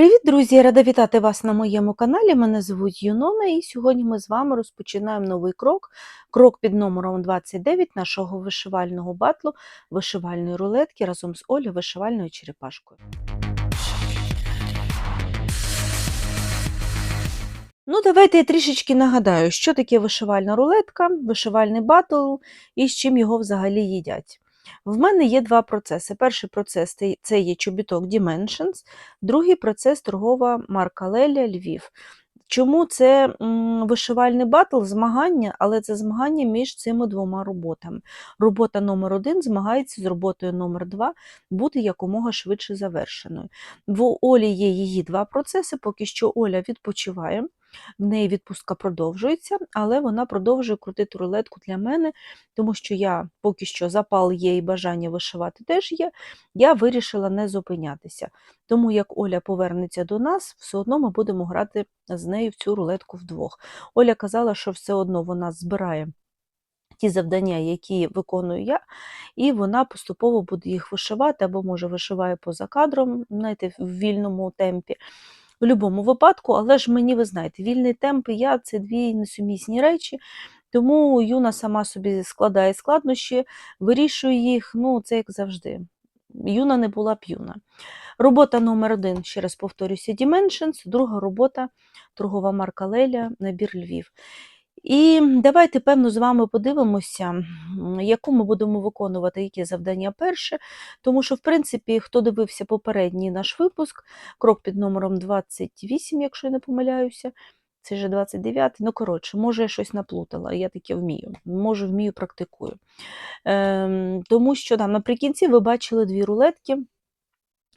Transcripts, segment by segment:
Привіт, друзі! Рада вітати вас на моєму каналі. Мене звуть Юнона, і сьогодні ми з вами розпочинаємо новий крок. Крок під номером 29 нашого вишивального батлу, вишивальної рулетки разом з Олі вишивальною черепашкою. Ну, давайте я трішечки нагадаю, що таке вишивальна рулетка, вишивальний батл і з чим його взагалі їдять. В мене є два процеси. Перший процес це- є чобіток Dimensions, другий процес торгова марка Леля Львів. Чому це вишивальний батл, змагання, але це змагання між цими двома роботами. Робота номер один змагається з роботою номер два бути якомога швидше завершеною. В Олі є її два процеси, поки що Оля відпочиває. В неї відпустка продовжується, але вона продовжує крутити рулетку для мене, тому що я поки що запал є і бажання вишивати теж є. Я вирішила не зупинятися. Тому як Оля повернеться до нас, все одно ми будемо грати з нею в цю рулетку вдвох. Оля казала, що все одно вона збирає ті завдання, які виконую я, і вона поступово буде їх вишивати, або, може, вишиває поза кадром, знаєте, в вільному темпі. В будь-якому випадку, але ж мені, ви знаєте, вільний темп і я це дві несумісні речі. Тому Юна сама собі складає складнощі, вирішує їх, ну, це як завжди. Юна не була б юна. Робота номер один, ще раз повторюся, Dimensions, друга робота торгова марка Леля, набір Львів. І давайте, певно, з вами подивимося, яку ми будемо виконувати, які завдання перше. Тому що, в принципі, хто дивився попередній наш випуск, крок під номером 28, якщо я не помиляюся, це вже 29, ну коротше, може я щось наплутала, я таке вмію, може вмію, практикую. Ем, тому що там наприкінці ви бачили дві рулетки,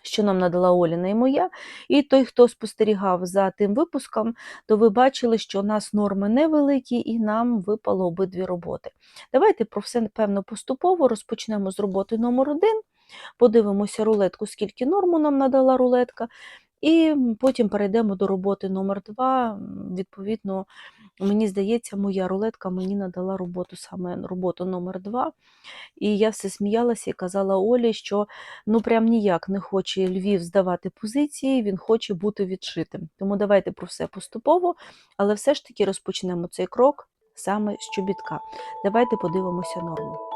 що нам надала Оліна і моя. І той, хто спостерігав за тим випуском, то ви бачили, що у нас норми невеликі, і нам випало обидві роботи. Давайте про все, певно, поступово розпочнемо з роботи номер один, подивимося рулетку, скільки норму нам надала рулетка. І потім перейдемо до роботи номер 2. Відповідно, мені здається, моя рулетка мені надала роботу саме роботу номер 2. І я все сміялася і казала Олі, що ну прям ніяк не хоче Львів здавати позиції, він хоче бути відшитим. Тому давайте про все поступово, але все ж таки розпочнемо цей крок саме з чобітка. Давайте подивимося норму.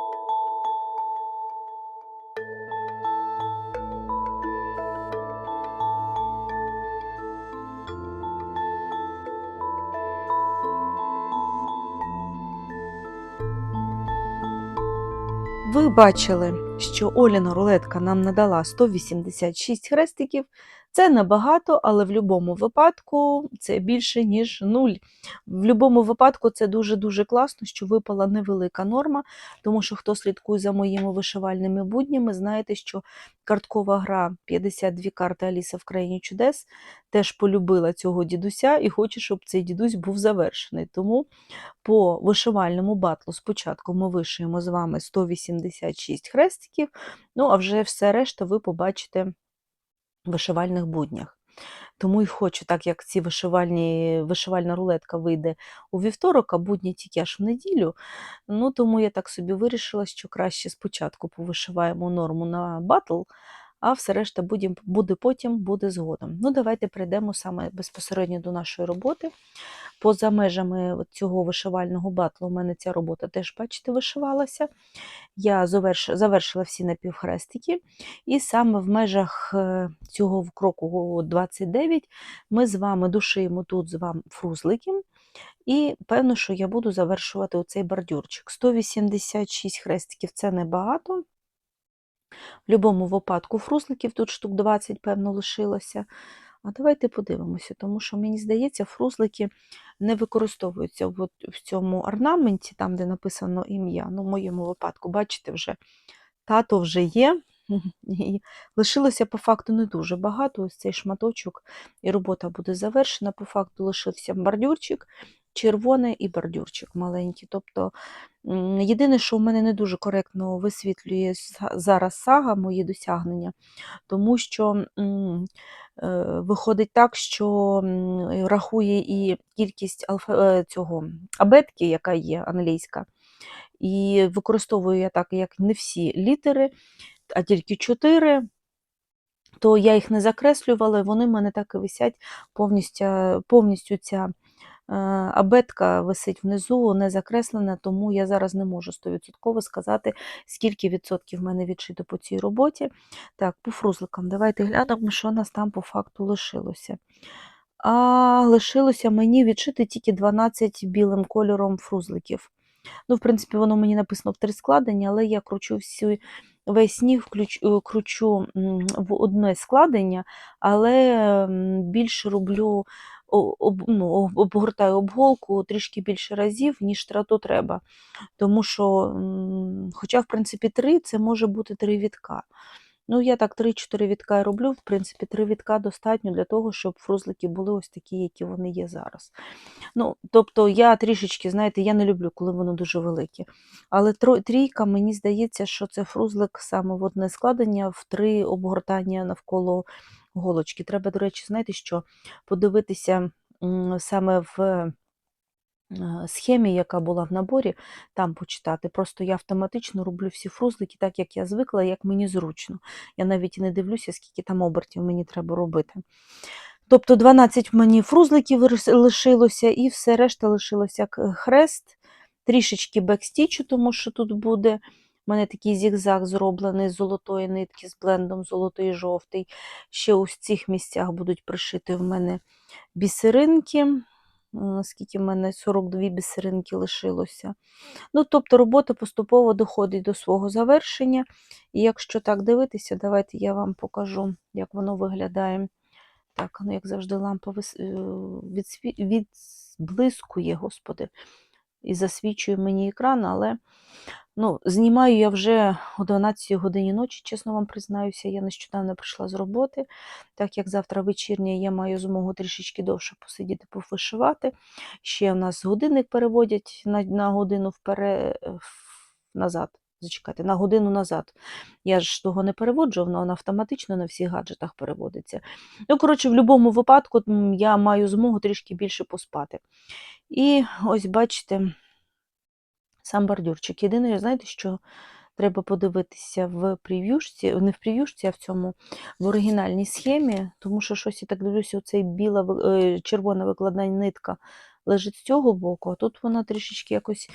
Ви бачили, що Оліна рулетка нам надала 186 хрестиків. Це небагато, але в будь-якому випадку це більше, ніж нуль. В будь-якому випадку це дуже-дуже класно, що випала невелика норма, тому що хто слідкує за моїми вишивальними буднями, знаєте, що карткова гра 52 карти Аліса в країні чудес теж полюбила цього дідуся і хоче, щоб цей дідусь був завершений. Тому по вишивальному батлу спочатку ми вишиємо з вами 186 хрестиків, ну а вже все решта ви побачите вишивальних буднях. Тому і хочу, так як ці вишивальні, вишивальна рулетка вийде у вівторок, а будні тільки аж в неділю. Ну, тому я так собі вирішила, що краще спочатку повишиваємо норму на батл, а все решта буде потім, буде згодом. Ну, давайте перейдемо саме безпосередньо до нашої роботи. Поза межами цього вишивального батлу у мене ця робота теж, бачите, вишивалася. Я завершила всі напівхрестики, і саме в межах е, цього кроку 29 ми з вами душимо тут з вами фрузлики. І певно, що я буду завершувати оцей бордюрчик. 186 хрестиків це небагато. В будь-якому випадку фрузликів тут штук 20, певно, лишилося. А давайте подивимося, тому що мені здається, фрузлики не використовуються от в цьому орнаменті, там, де написано ім'я. Ну, в моєму випадку, бачите, вже тато вже є. І лишилося по факту не дуже багато. Ось цей шматочок, і робота буде завершена. По факту лишився бордюрчик, червоний і бордюрчик маленький. Тобто, єдине, що в мене не дуже коректно висвітлює зараз сага мої досягнення, тому що е, виходить так, що рахує і кількість алфа, е, цього абетки, яка є англійська, і використовую я так, як не всі літери, а тільки чотири. то я їх не закреслювала, вони в мене так і висять повністю, повністю ця абетка висить внизу, не закреслена, тому я зараз не можу 100% сказати, скільки відсотків в мене відшито по цій роботі. Так, по фрузликам, давайте глянемо, що нас там по факту лишилося. А лишилося мені відшити тільки 12 білим кольором фрузликів. Ну, в принципі, воно мені написано в три складення, але я кручу всю, весь сніг е, кручу в одне складення, але більше роблю, об, ну, обгортаю обголку трішки більше разів, ніж тра- то треба. Тому що, хоча, в принципі, три це може бути три вітка. Ну, я так 3-4 вітка роблю. В принципі, 3 вітка достатньо для того, щоб фрузлики були ось такі, які вони є зараз. Ну, тобто я трішечки, знаєте, я не люблю, коли воно дуже велике. Але трійка, мені здається, що це фрузлик саме в одне складення, в три обгортання навколо голочки. Треба, до речі, знаєте, що подивитися саме в е, схемі, яка була в наборі, там почитати. Просто я автоматично роблю всі фрузлики так, як я звикла, як мені зручно. Я навіть не дивлюся, скільки там обертів мені треба робити. Тобто 12 мені фрузликів лишилося, і все решта лишилося е, хрест, трішечки бекстічу, тому що тут буде. У мене такий зігзаг зроблений з золотої нитки, з блендом золотий жовтий. Ще в цих місцях будуть пришити в мене бісеринки. Скільки в мене 42 бісеринки лишилося. Ну, тобто робота поступово доходить до свого завершення. І якщо так дивитися, давайте я вам покажу, як воно виглядає. Так, ну як завжди, лампа вис- е, відблискує, господи, і засвічує мені екран, але ну, знімаю я вже о 12 годині ночі, чесно вам признаюся, я нещодавно прийшла з роботи, так як завтра вечірня я маю змогу трішечки довше посидіти, повишивати. Ще у нас годинник переводять на, на годину вперед, назад. Зачекайте, на годину назад. Я ж того не переводжу, воно автоматично на всіх гаджетах переводиться. Ну, коротше, в будь-якому випадку я маю змогу трішки більше поспати. І ось бачите, сам бордюрчик. Єдине, знаєте, що треба подивитися в прев'юшці, не в прев'юшці, а в цьому в оригінальній схемі, тому що щось я так дивлюся, оцей біла, е, червона викладна нитка лежить з цього боку, а тут вона трішечки якось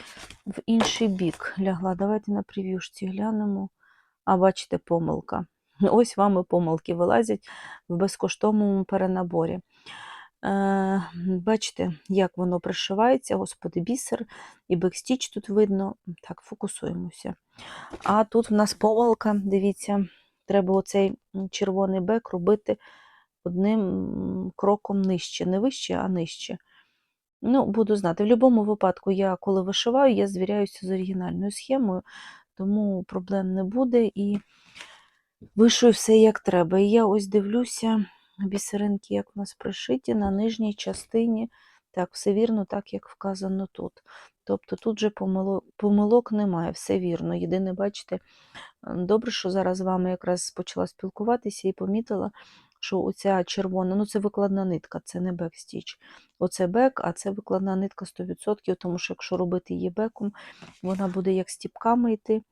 в інший бік лягла. Давайте на прев'юшці глянемо. А бачите, помилка. Ось вам і помилки вилазять в безкоштовному перенаборі. Е, бачите, як воно пришивається, господи, бісер і бекстіч тут видно. Так, фокусуємося. А тут в нас помилка, дивіться, треба оцей червоний бек робити одним кроком нижче. Не вище, а нижче. Ну, буду знати. В будь-якому випадку, я коли вишиваю, я звіряюся з оригінальною схемою, тому проблем не буде і вишую все як треба. І я ось дивлюся бісеринки, як у нас пришиті на нижній частині. Так, все вірно, так як вказано тут. Тобто тут же помилок, помилок немає, все вірно. Єдине, бачите, добре, що зараз з вами якраз почала спілкуватися і помітила, що оця червона, ну це викладна нитка, це не бекстіч. Оце бек, а це викладна нитка 100%, тому що якщо робити її беком, вона буде як стіпками йти.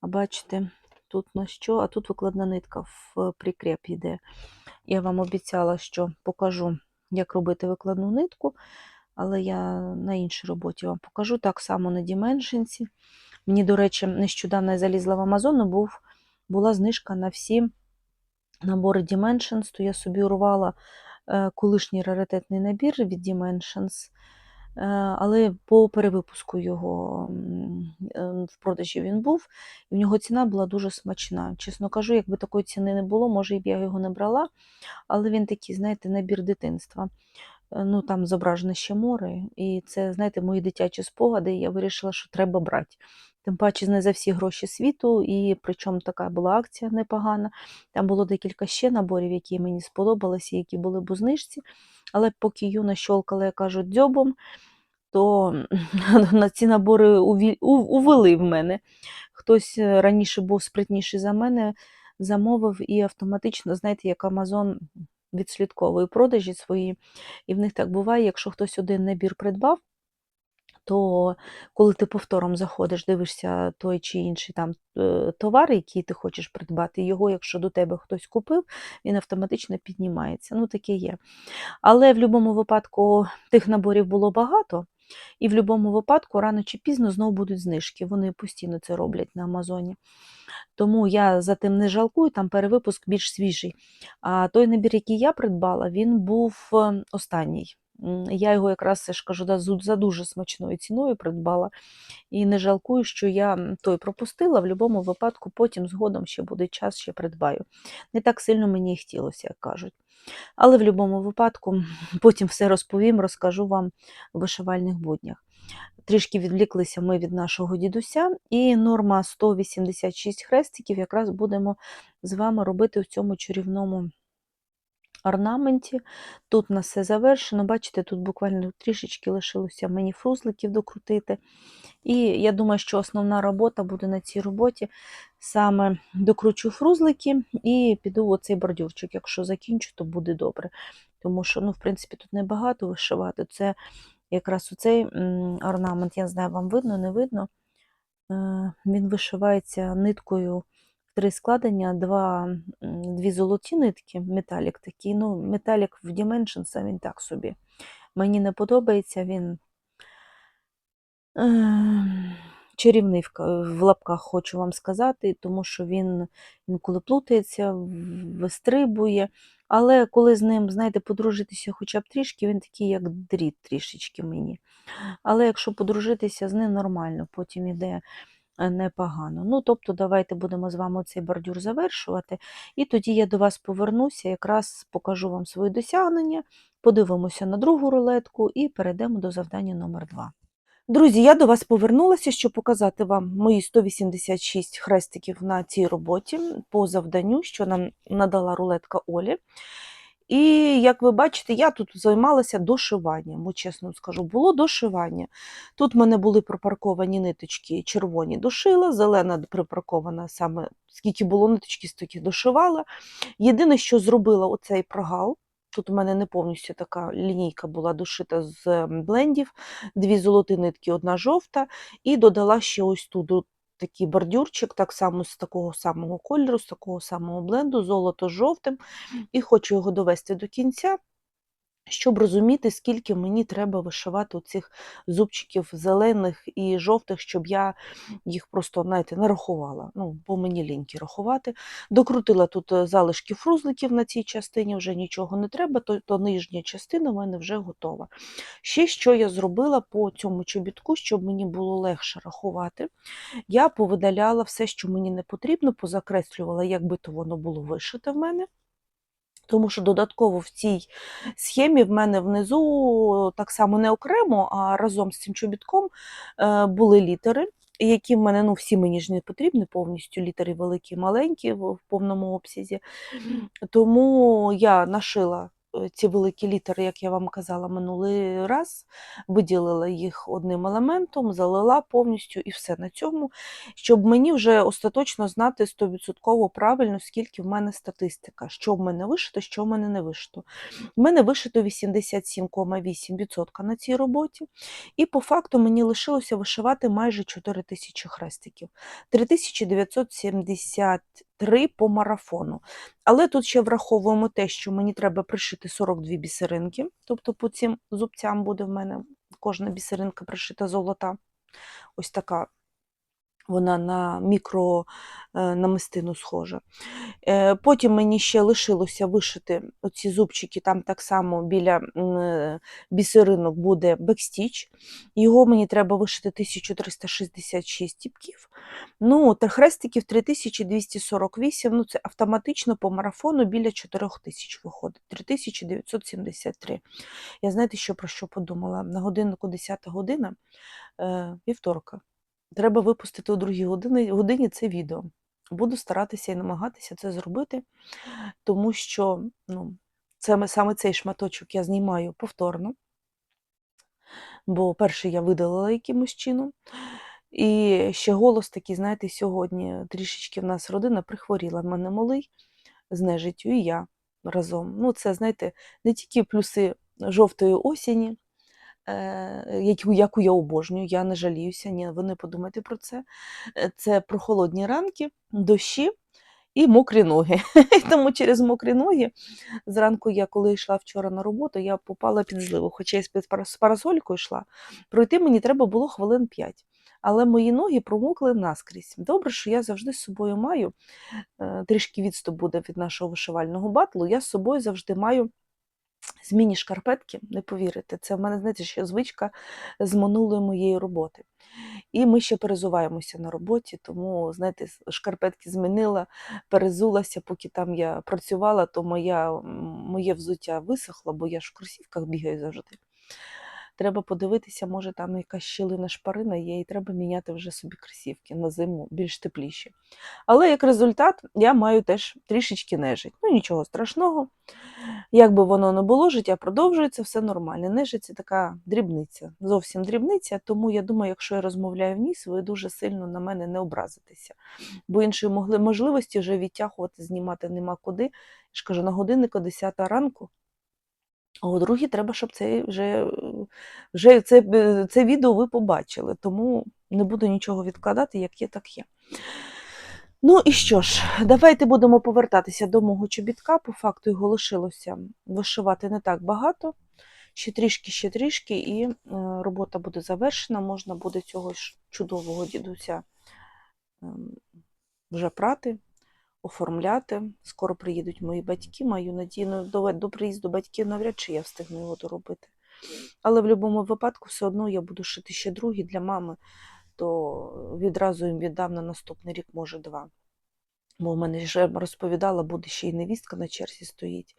А бачите, тут на що, а тут викладна нитка в прикреп йде. Я вам обіцяла, що покажу, як робити викладну нитку, але я на іншій роботі вам покажу. Так само на Dimensions. Мені, до речі, нещодавно я залізла в Амазон, був, була знижка на всі набори Dimensions, то я собі урвала е, колишній раритетний набір від Dimensions, але по перевипуску його е, в продажі він був, і в нього ціна була дуже смачна. Чесно кажу, якби такої ціни не було, може б я його не брала, але він такий, знаєте, набір дитинства. Е, Ну, там зображено ще море, і це, знаєте, мої дитячі спогади, я вирішила, що треба брати. Тим паче не за всі гроші світу, і причому така була акція непогана. Там було декілька ще наборів, які мені сподобалися, які були б у знижці. Але поки юна щолкала, я кажу, дзьобом, то на ці набори увели в мене. Хтось е, раніше був спритніший за мене, замовив і автоматично, знаєте, як Амазон відслідковує продажі свої. І в них так буває, якщо хтось один набір придбав, то коли ти повтором заходиш, дивишся той чи інший там е, товар, який ти хочеш придбати, його, якщо до тебе хтось купив, він автоматично піднімається. Ну, таке є. Але в будь-якому випадку тих наборів було багато, і в будь-якому випадку рано чи пізно знову будуть знижки. Вони постійно це роблять на Амазоні. Тому я за тим не жалкую, там перевипуск більш свіжий. А той набір, який я придбала, він був е, останній. Я його якраз я ж кажу, да, за дуже смачною ціною придбала. І не жалкую, що я той пропустила. В будь-якому випадку потім згодом ще буде час, ще придбаю. Не так сильно мені і хотілося, як кажуть. Але в будь-якому випадку потім все розповім, розкажу вам в вишивальних буднях. Трішки відвліклися ми від нашого дідуся, і норма 186 хрестиків якраз будемо з вами робити в цьому чарівному орнаменті. Тут у нас все завершено. Бачите, тут буквально трішечки лишилося мені фрузликів докрутити. І я думаю, що основна робота буде на цій роботі. Саме докручу фрузлики і піду в оцей бордюрчик. Якщо закінчу, то буде добре. Тому що, ну, в принципі, тут небагато вишивати. Це якраз оцей орнамент, я знаю, вам видно, не видно. Е, Він вишивається ниткою три складення, два, дві золоті нитки, металік такий. Ну, металік в Dimensions, він так собі. Мені не подобається він. Ем, Чарівний в лапках хочу вам сказати, тому що він інколи плутається, вистрибує. Але коли з ним, знаєте, подружитися хоча б трішки, він такий, як дріт трішечки мені. Але якщо подружитися з ним нормально, потім іде непогано. Ну, тобто, давайте будемо з вами цей бордюр завершувати. І тоді я до вас повернуся, якраз покажу вам свої досягнення, подивимося на другу рулетку і перейдемо до завдання номер 2. Друзі, я до вас повернулася, щоб показати вам мої 186 хрестиків на цій роботі по завданню, що нам надала рулетка Олі. І як ви бачите, я тут займалася дошиванням, чесно скажу, було дошивання. Тут в мене були припарковані ниточки червоні дошила, зелена припаркована саме, скільки було ниточки, стільки дошивала. Єдине, що зробила оцей прогал, тут у мене не повністю така лінійка була дошита з блендів, дві золоті нитки, одна жовта, і додала ще ось тут такий бордюрчик, так само з такого самого кольору, з такого самого бленду, золото з жовтим. І хочу його довести до кінця, щоб розуміти, скільки мені треба вишивати цих зубчиків зелених і жовтих, щоб я їх просто, знаєте, не рахувала. Ну, бо мені ліньки рахувати. Докрутила тут е, залишки фрузликів на цій частині, вже нічого не треба, то, то нижня частина в мене вже готова. Ще що я зробила по цьому чобітку, щоб мені було легше рахувати, я повидаляла все, що мені не потрібно, позакреслювала, як би то воно було вишите в мене. Тому що додатково в цій схемі в мене внизу так само не окремо, а разом з цим чобітком е, були літери, які в мене ну, всі мені ж не потрібні повністю літери великі маленькі в повному обсязі. Тому я нашила ці великі літери, як я вам казала минулий раз, виділила їх одним елементом, залила повністю і все на цьому, щоб мені вже остаточно знати 100% правильно, скільки в мене статистика, що в мене вишито, що в мене не вишито. В мене вишито 87,8% на цій роботі, і по факту мені лишилося вишивати майже 4 тисячі хрестиків. 3973 по марафону. Але тут ще враховуємо те, що мені треба пришити 42 бісеринки, тобто по цим зубцям буде в мене кожна бісеринка пришита золота. Ось така вона на мікро е, намистину схожа. Е, Потім мені ще лишилося вишити оці зубчики, там так само біля е, бісеринок буде бекстіч. Його мені треба вишити 1366 стіпків. Ну, хрестиків 3248, ну це автоматично по марафону біля 4000 виходить, 3973. Я знаєте, що про що подумала? На годиннику 10 година вівторка. Треба випустити о другій годині, годині це відео. Буду старатися і намагатися це зробити, тому що ну, це саме цей шматочок я знімаю повторно, бо перший я видалила якимось чином. І ще голос такий, знаєте, сьогодні трішечки в нас родина прихворіла. В мене малий з нежиттю, і я разом. Ну, це, знаєте, не тільки плюси жовтої осені, яку, яку я обожнюю, я не жаліюся, ні, ви не подумайте про це. Е, Це прохолодні ранки, дощі і мокрі ноги. Тому через мокрі ноги зранку я, коли йшла вчора на роботу, я попала під зливу. Хоча я з парасолькою йшла, пройти мені треба було хвилин 5. Але мої ноги промокли наскрізь. Добре, що я завжди з собою маю е, трішки відступ буде від нашого вишивального батлу. Я з собою завжди маю змінні шкарпетки, не повірите. Це в мене, знаєте, ще звичка з минулої моєї роботи. І ми ще перезуваємося на роботі, тому, знаєте, шкарпетки змінила, перезулася, поки там я працювала, то моя, моє взуття висохло, бо я ж в кросівках бігаю завжди. Треба подивитися, може там якась щілина шпарина є, і треба міняти вже собі кросівки на зиму більш тепліші. Але як результат я маю теж трішечки нежить. Ну нічого страшного. Як би воно не було, життя продовжується, все нормально. Нежить це така дрібниця, зовсім дрібниця. Тому я думаю, якщо я розмовляю в ніс, ви дуже сильно на мене не образитеся. Бо іншої можливості вже відтягувати, знімати нема куди. Я ж кажу, на годиннику 10 ранку. А у другій треба, щоб це вже, вже це, е, це відео ви побачили, тому не буду нічого відкладати, як є, так є. Ну і що ж, давайте будемо повертатися до мого чобітка. По факту його лишилося вишивати не так багато. Ще трішки, ще трішки, і е, робота буде завершена. Можна буде цього ж чудового дідуся ем, вже прати, оформляти. Скоро приїдуть мої батьки. Маю надію, до, до приїзду батьків навряд чи я встигну його доробити. Але в будь-якому випадку все одно я буду шити ще другий для мами, то відразу їм віддам на наступний рік, може, два. Бо в мене вже розповідала, буде ще й невістка на черзі стоїть.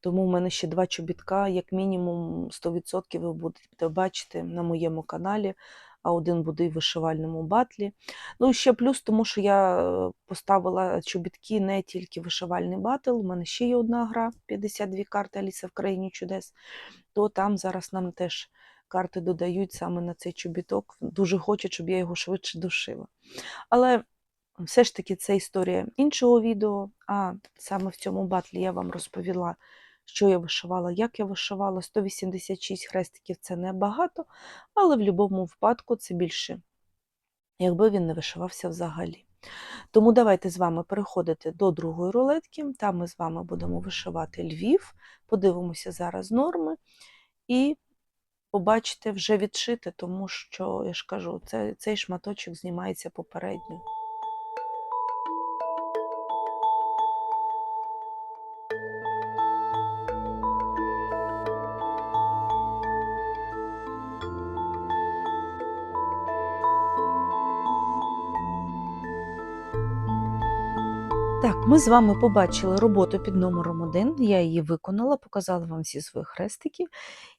Тому в мене ще два чобітка, як мінімум 100% ви будете бачити на моєму каналі, а один буде і в вишивальному батлі. Ну і ще плюс, тому що я е, поставила чобітки не тільки вишивальний батл, у мене ще є одна гра, 52 карти Аліса в країні чудес, то там зараз нам теж карти додають саме на цей чобіток. Дуже хочуть, щоб я його швидше дошила. Але все ж таки це історія іншого відео, а саме в цьому батлі я вам розповіла, що я вишивала, як я вишивала. 186 хрестиків це небагато, але в будь-якому випадку це більше, якби він не вишивався взагалі. Тому давайте з вами переходити до другої рулетки. Там ми з вами будемо вишивати Львів, подивимося зараз норми і побачите вже відшити, тому що, я ж кажу, це, цей шматочок знімається попередньо. Так, ми з вами побачили роботу під номером 1. Я її виконала, показала вам всі свої хрестики.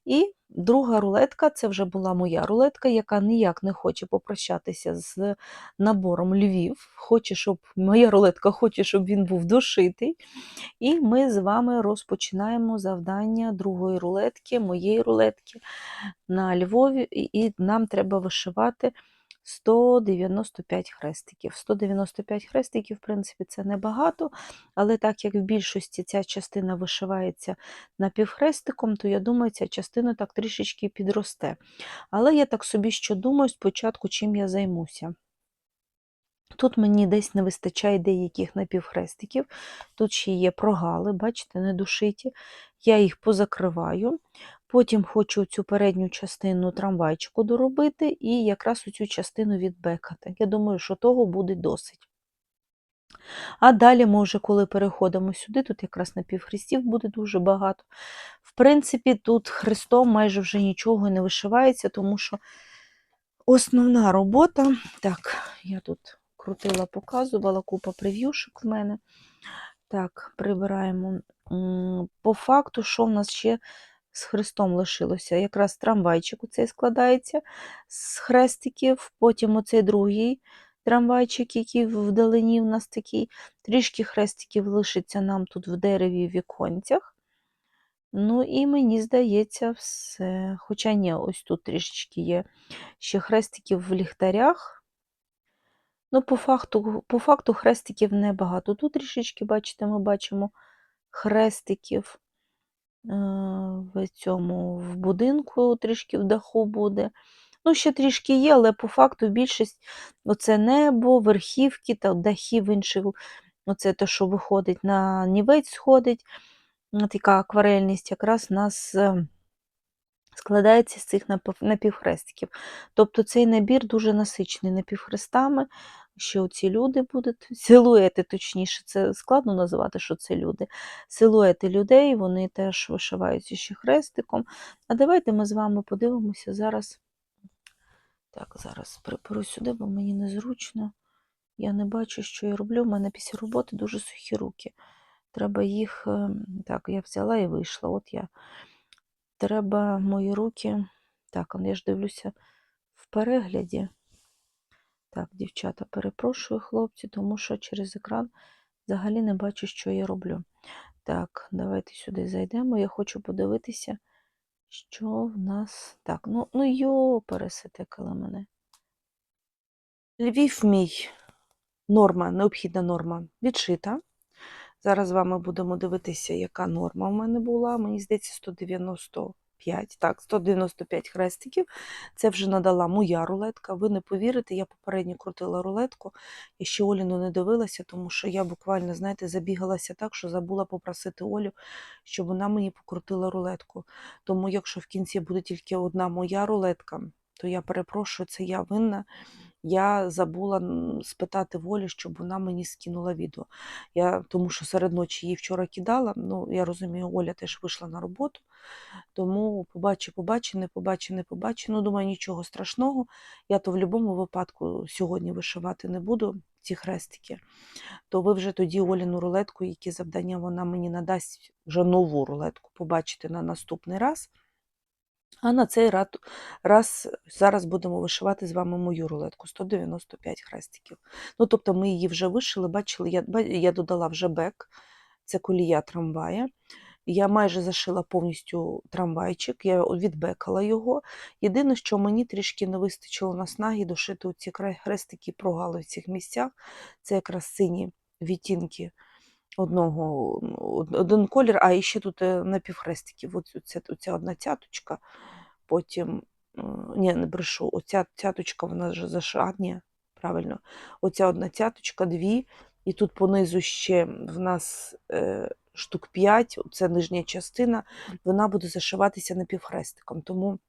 І друга рулетка це вже була моя рулетка, яка ніяк не хоче попрощатися з набором Львів. Хоче, щоб моя рулетка хоче, щоб він був дошитий. І ми з вами розпочинаємо завдання другої рулетки, моєї рулетки на Львові, і нам треба вишивати 195 хрестиків. 195 хрестиків, в принципі, це небагато, але так як в більшості ця частина вишивається напівхрестиком, то я думаю, ця частина так трішечки підросте. Але я так собі що думаю спочатку, чим я займуся. Тут мені десь не вистачає деяких напівхрестиків. Тут ще є прогали, бачите, недушиті. Я їх позакриваю. Потім хочу цю передню частину трамвайчику доробити і якраз цю частину відбекати. Я думаю, що того буде досить. А далі, ми вже коли переходимо сюди, тут якраз напівхрестів буде дуже багато. В принципі, тут хрестом майже вже нічого не вишивається, тому що основна робота. Так, я тут крутила, показувала, купа прев'юшок в мене. Так, прибираємо. По факту, що в нас ще з хрестом лишилося? Якраз трамвайчик цей складається з хрестиків, потім оцей другий трамвайчик, який вдалині у нас такий. Трішки хрестиків лишиться нам тут в дереві в віконцях. Ну і мені здається, все. Хоча ні, ось тут трішечки є ще хрестиків в ліхтарях. Ну, по факту, по факту хрестиків небагато. Тут трішечки, бачите, ми бачимо хрестиків. В цьому в будинку, трішки в даху буде. Ну, ще трішки є, але по факту більшість оце небо, верхівки та дахів інших, оце те, що виходить на нівець, сходить, така акварельність якраз нас е, складається з цих напівхрестиків. Тобто цей набір дуже насичений напівхрестами. Ще оці люди будуть, силуети, точніше, це складно називати, що це люди. Силуети людей, вони теж вишиваються ще хрестиком. А давайте ми з вами подивимося зараз. Так, зараз припору сюди, бо мені незручно. Я не бачу, що я роблю. У мене після роботи дуже сухі руки. Треба їх. ем, Так, я взяла і вийшла. От я. Треба мої руки. Так, я ж дивлюся в перегляді. Так, дівчата, перепрошую, хлопці, тому що через екран взагалі не бачу, що я роблю. Так, давайте сюди зайдемо. Я хочу подивитися, що в нас. Так, ну, ну йо, переситикала мене. Львів мій норма, необхідна норма відшита. Зараз з вами будемо дивитися, яка норма в мене була. Мені здається, 195. Так, 195 хрестиків. Це вже надала моя рулетка. Ви не повірите, я попередньо крутила рулетку. Я ще Оліну не дивилася, тому що я буквально, знаєте, забігалася так, що забула попросити Олю, щоб вона мені покрутила рулетку. Тому, якщо в кінці буде тільки одна моя рулетка, то я перепрошую, це я винна. Я забула спитати Волі, щоб вона мені скинула відео. Я, Тому що серед ночі її вчора кидала. Ну, я розумію, Оля теж вийшла на роботу, тому побачи, побачи, не побачи, не побачи. Ну, думаю, нічого страшного. Я то в будь-якому випадку сьогодні вишивати не буду ці хрестики. То ви вже тоді Оліну рулетку, які завдання вона мені надасть вже нову рулетку, побачите на наступний раз. А на цей раз зараз будемо вишивати з вами мою рулетку 195 хрестиків. Ну, Тобто ми її вже вишили, бачили, я я додала вже бек, це колія трамвая. Я майже зашила повністю трамвайчик, я відбекала його. Єдине, що мені трішки не вистачило наснаги дошити ці хрестики прогали в цих місцях. Це якраз сині відтінки одного, один колір, а ще тут е, напівхрестиків. Оця, оця одна цяточка, потім, е, ні, не брешу, оця цяточка, вона вже заша, правильно, оця одна цяточка, дві, і тут понизу ще в нас е, штук 5, це нижня частина, вона буде зашиватися напівхрестиком. Тому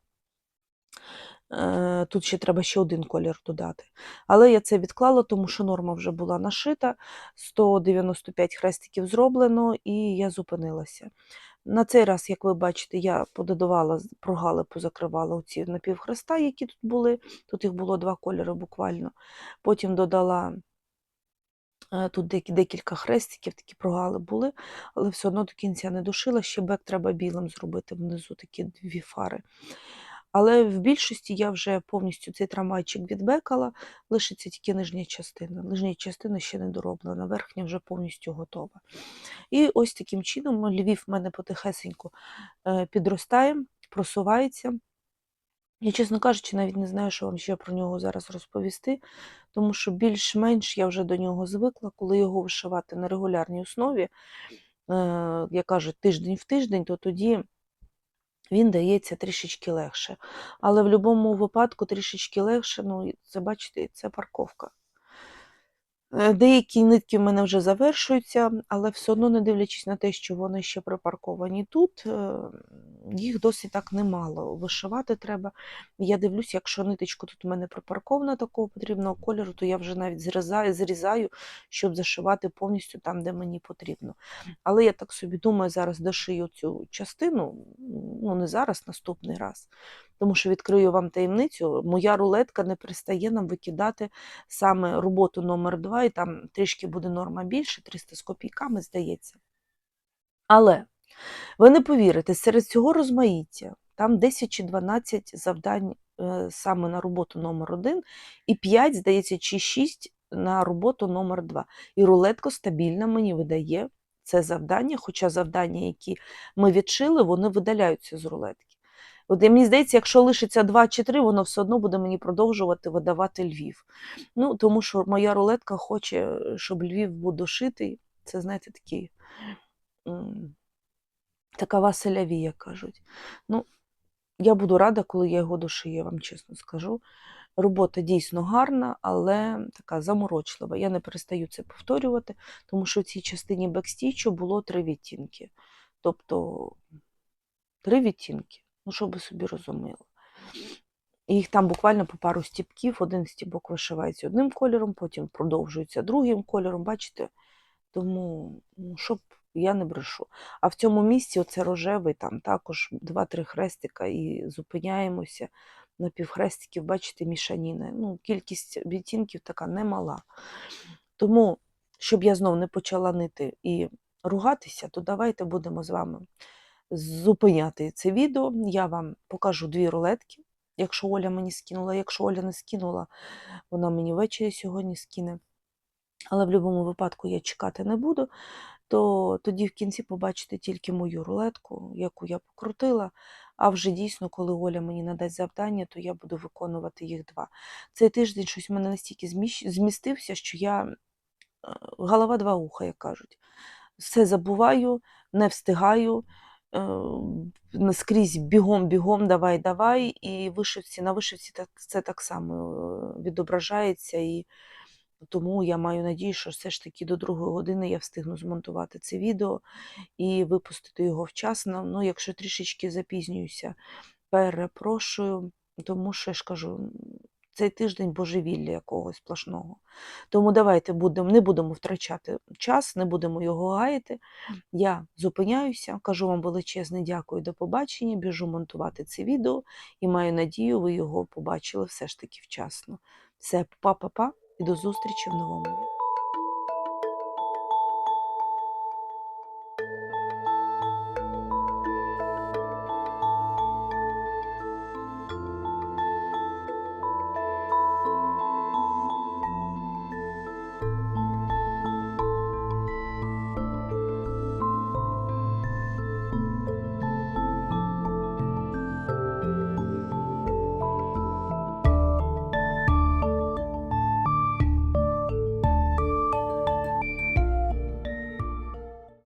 тут ще треба ще один колір додати. Але я це відклала, тому що норма вже була нашита, 195 хрестиків зроблено, і я зупинилася. На цей раз, як ви бачите, я пододавала, прогали, позакривала оці напівхреста, які тут були. Тут їх було два кольори буквально. Потім додала е, тут декілька хрестиків, такі прогали були, але все одно до кінця не душила. Ще бек треба білим зробити внизу такі дві фари. Але в більшості я вже повністю цей трамвайчик відбекала, лишиться тільки нижня частина. Нижня частина ще не дороблена, верхня вже повністю готова. І ось таким чином Львів в мене потихесенько е, підростає, просувається. Я, чесно кажучи, навіть не знаю, що вам ще про нього зараз розповісти, тому що більш-менш я вже до нього звикла, коли його вишивати на регулярній основі, е, я кажу, тиждень в тиждень, то тоді він дається трішечки легше. Але в будь-якому випадку трішечки легше, ну, це бачите, це парковка. Е, деякі нитки в мене вже завершуються, але все одно, не дивлячись на те, що вони ще припарковані тут, е, їх досить так немало. Вишивати треба. Я дивлюся, якщо ниточка тут у мене припаркована такого потрібного кольору, то я вже навіть зрізаю, зрізаю, щоб зашивати повністю там, де мені потрібно. Але я так собі думаю, зараз дошию цю частину, ну не зараз, наступний раз. Тому що відкрию вам таємницю, моя рулетка не перестає нам викидати саме роботу номер 2 і там трішки буде норма більше, 300 з копійками, здається. Але ви не повірите, серед цього розмаїття, там 10 чи 12 завдань е, саме на роботу номер 1 і 5, здається, чи 6 на роботу номер 2 І рулетка стабільно мені видає це завдання, хоча завдання, які ми відшили, вони видаляються з рулетки. От і мені здається, якщо лишиться два чи три, воно все одно буде мені продовжувати видавати Львів. Ну, Тому що моя рулетка хоче, щоб Львів був дошитий. Це, знаєте, такий Така Василяві, як кажуть. Ну, я буду рада, коли я його дошию, я вам чесно скажу. Робота дійсно гарна, але така заморочлива. Я не перестаю це повторювати, тому що в цій частині бекстічу було три відтінки. Тобто три відтінки, ну щоб ви собі розуміли. Їх там буквально по пару стіпків, один стібок вишивається одним кольором, потім продовжується другим кольором, бачите? Тому, ну, щоб я не брешу. А в цьому місці оце рожевий, там також два-три хрестика і зупиняємося на півхрестиків, бачите, мішаніна. Ну, кількість відтінків така немала. Тому, щоб я знов не почала нити і ругатися, то давайте будемо з вами зупиняти це відео. Я вам покажу дві рулетки, якщо Оля мені скинула. Якщо Оля не скинула, вона мені ввечері сьогодні скине. Але в будь-якому випадку я чекати не буду, то тоді в кінці побачите тільки мою рулетку, яку я покрутила. А вже дійсно, коли Оля мені надасть завдання, то я буду виконувати їх два. Цей тиждень щось в мене настільки змістився, що я е, голова два уха, як кажуть. Все забуваю, не встигаю. Наскрізь бігом, бігом, давай, давай. І вишивці, на вишивці це так само е, відображається. І тому я маю надію, що все ж таки до другої години я встигну змонтувати це відео і випустити його вчасно. Ну, якщо трішечки запізнююся, перепрошую, тому що я ж кажу, цей тиждень божевілля якогось сплошного. Тому давайте будемо, не будемо втрачати час, не будемо його гаяти. Я зупиняюся, кажу вам величезне дякую, до побачення, біжу монтувати це відео і маю надію, ви його побачили все ж таки вчасно. Все, па-па-па і до зустрічі в новому відео.